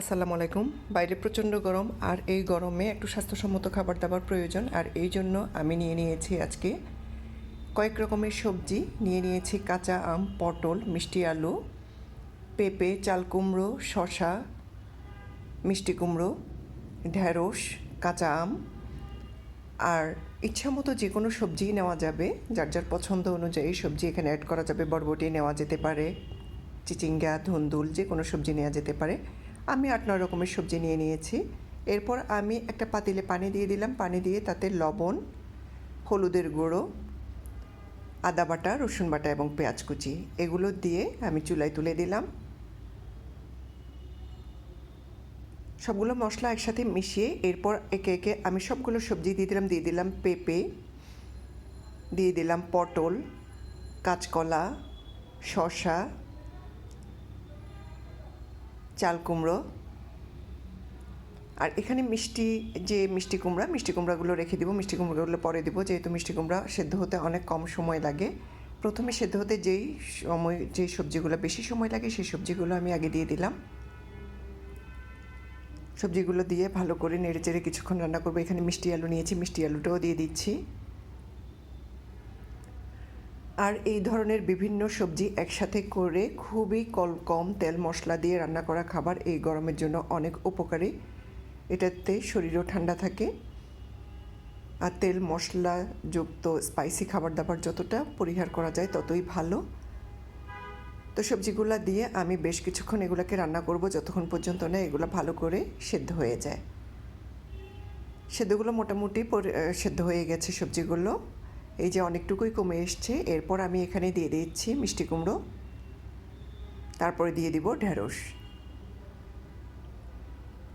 আসসালামু আলাইকুম। বাইরে প্রচণ্ড গরম আর এই গরমে একটু স্বাস্থ্যসম্মত খাবার দাবার প্রয়োজন। আর এই জন্য আমি নিয়ে নিয়েছি আজকে কয়েক রকমের সবজি। নিয়ে নিয়েছি কাঁচা আম, পটল, মিষ্টি আলু, পেঁপে, চাল কুমড়ো শশা মিষ্টি কুমড়ো, ঢ্যাঁড়স, কাঁচা আম। আর ইচ্ছা মতো যে কোনো সবজি নেওয়া যাবে। যার যার পছন্দ অনুযায়ী সবজি এখানে অ্যাড করা যাবে। বরবটি নেওয়া যেতে পারে, চিচিঙ্গা, ধুন্দুল, যে কোনো সবজি নেওয়া যেতে পারে। আমি আট, নয় রকমের সবজি নিয়ে নিয়েছি। এরপর আমি একটা পাতিলে পানি দিয়ে দিলাম। পানি দিয়ে তাতে লবণ, হলুদের গুঁড়ো, আদা বাটা, রসুন বাটা এবং পেঁয়াজ কুচি। এগুলো দিয়ে আমি চুলায় তুলে দিলাম। সবগুলো মশলা একসাথে মিশিয়ে এরপর একে একে আমি সবগুলো সবজি দিয়ে দিলাম। দিয়ে দিলাম পেঁপে, দিয়ে দিলাম পটল, কাঁচকলা, শসা চাল কুমড়ো। আর এখানে মিষ্টি, যে মিষ্টি কুমড়া, মিষ্টি কুমড়াগুলো রেখে দিব। মিষ্টি কুমড়াগুলো পরে দিব, যেহেতু মিষ্টি কুমড়া সেদ্ধ হতে অনেক কম সময় লাগে। প্রথমে সেদ্ধ হতে যেই সময় যে সবজিগুলো বেশি সময় লাগে, সেই সবজিগুলো আমি আগে দিয়ে দিলাম। সবজিগুলো দিয়ে ভালো করে নেড়ে চেড়ে কিছুক্ষণ রান্না করব। এখানে মিষ্টি আলু নিয়েছি, মিষ্টি আলুটাও দিয়ে দিচ্ছি। আর এই ধরনের বিভিন্ন সবজি একসাথে করে খুবই কল, কম তেল মশলা দিয়ে রান্না করা খাবার এই গরমের জন্য অনেক উপকারী। এটাতে শরীরও ঠান্ডা থাকে। আর তেল মশলাযুক্ত স্পাইসি খাবার দাবার যতটা পরিহার করা যায় ততই ভালো। তো সবজিগুলো দিয়ে আমি বেশ কিছুক্ষণ এগুলোকে রান্না করব যতক্ষণ পর্যন্ত না এগুলো ভালো করে সেদ্ধ হয়ে যায়। সেদ্ধগুলো মোটামুটি সেদ্ধ হয়ে গেছে সবজিগুলো। এই যে অনেকটুকুই কমে এসছে, এরপর আমি এখানে দিয়ে দিচ্ছি মিষ্টি কুমড়ো। তারপরে দিয়ে দিব ঢেঁড়স।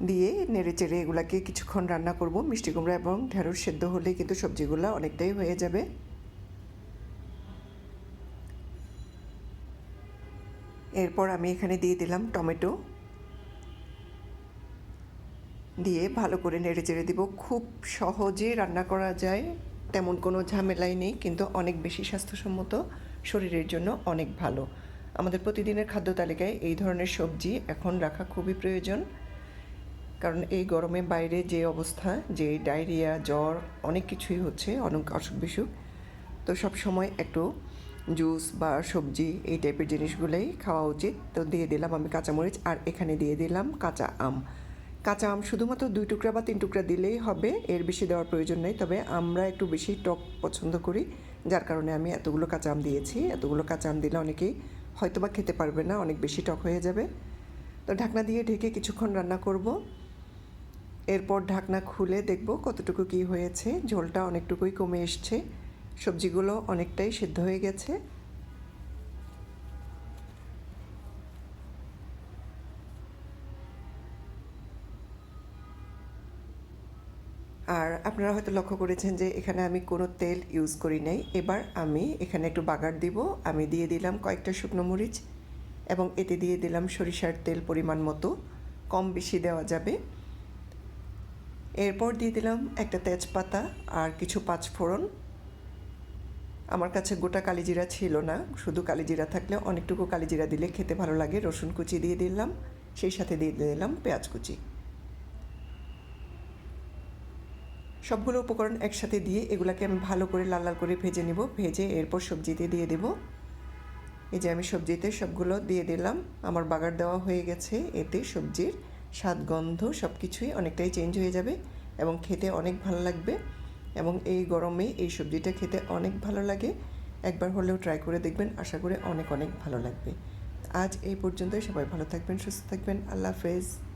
দিয়ে নেড়ে চেড়ে এগুলাকে কিছুক্ষণ রান্না করব। মিষ্টি কুমড়ো এবং ঢেঁড়স সেদ্ধ হলে কিন্তু সবজিগুলো অনেকটাই হয়ে যাবে। এরপর আমি এখানে দিয়ে দিলাম টমেটো। দিয়ে ভালো করে নেড়ে চেড়ে দিব। খুব সহজে রান্না করা যায়। তেমন কোনো ঝামেলাই নেই, কিন্তু অনেক বেশি স্বাস্থ্যসম্মত, শরীরের জন্য অনেক ভালো। আমাদের প্রতিদিনের খাদ্য তালিকায় এই ধরনের সবজি এখন রাখা খুবই প্রয়োজন, কারণ এই গরমে বাইরে যে অবস্থা, যে ডায়রিয়া, জ্বর, অনেক কিছুই হচ্ছে, অনেক অসুখ বিসুখ। তো সব সময় একটু জুস বা সবজি এই টাইপের জিনিসগুলোই খাওয়া উচিত। তো দিয়ে দিলাম আমি কাঁচামরিচ, আর এখানে দিয়ে দিলাম কাঁচা আম। কাঁচা আম শুধুমাত্র দুই টুকরা বা তিন টুকরা দিলেই হবে, এর বেশি দেওয়ার প্রয়োজন নেই। তবে আমরা একটু বেশি টক পছন্দ করি, যার কারণে আমি এতগুলো কাঁচা আম দিয়েছি। এতগুলো কাঁচা আম দিলে অনেকেই হয়তো বা খেতে পারবে না, অনেক বেশি টক হয়ে যাবে। তো ঢাকনা দিয়ে ঢেকে কিছুক্ষণ রান্না করব। এরপর ঢাকনা খুলে দেখব কতটুকু কি হয়েছে। ঝোলটা অনেকটুকুই কমে এসছে। সবজিগুলো অনেকটাই সিদ্ধ হয়ে গেছে। আর আপনারা হয়তো লক্ষ্য করেছেন যে এখানে আমি কোনো তেল ইউজ করি নাই। এবার আমি এখানে একটু বাগার দিব। আমি দিয়ে দিলাম কয়েকটা শুকনো মরিচ এবং এতে দিয়ে দিলাম সরিষার তেল পরিমাণ মতো। কম বেশি দেওয়া যাবে। এরপর দিয়ে দিলাম একটা তেজপাতা আর কিছু পাঁচফোড়ন। আমার কাছে গোটা কালিজিরা ছিল না। শুধু কালিজিরা থাকলে অনেকটুকু কালিজিরা দিলে খেতে ভালো লাগে। রসুন কুচি দিয়ে দিলাম। সেই সাথে দিয়ে দিলাম পেঁয়াজ কুচি। সবগুলো উপকরণ একসাথে দিয়ে এগুলাকে আমি ভালো করে লাল লাল করে ভেজে নেব। ভেজে এরপর সবজিতে দিয়ে দেব। এই যে আমি সবজিতে সবগুলো দিয়ে দিলাম। আমার বাগার দেওয়া হয়ে গেছে। এতে সবজির স্বাদ, গন্ধ সব কিছুই অনেকটাই চেঞ্জ হয়ে যাবে এবং খেতে অনেক ভালো লাগবে এবং এই গরমে এই সবজিটা খেতে অনেক ভালো লাগে। একবার হলেও ট্রাই করে দেখবেন। আশা করে অনেক অনেক ভালো লাগবে। আজ এই পর্যন্তই। সবাই ভালো থাকবেন, সুস্থ থাকবেন। আল্লাহ হাফেজ।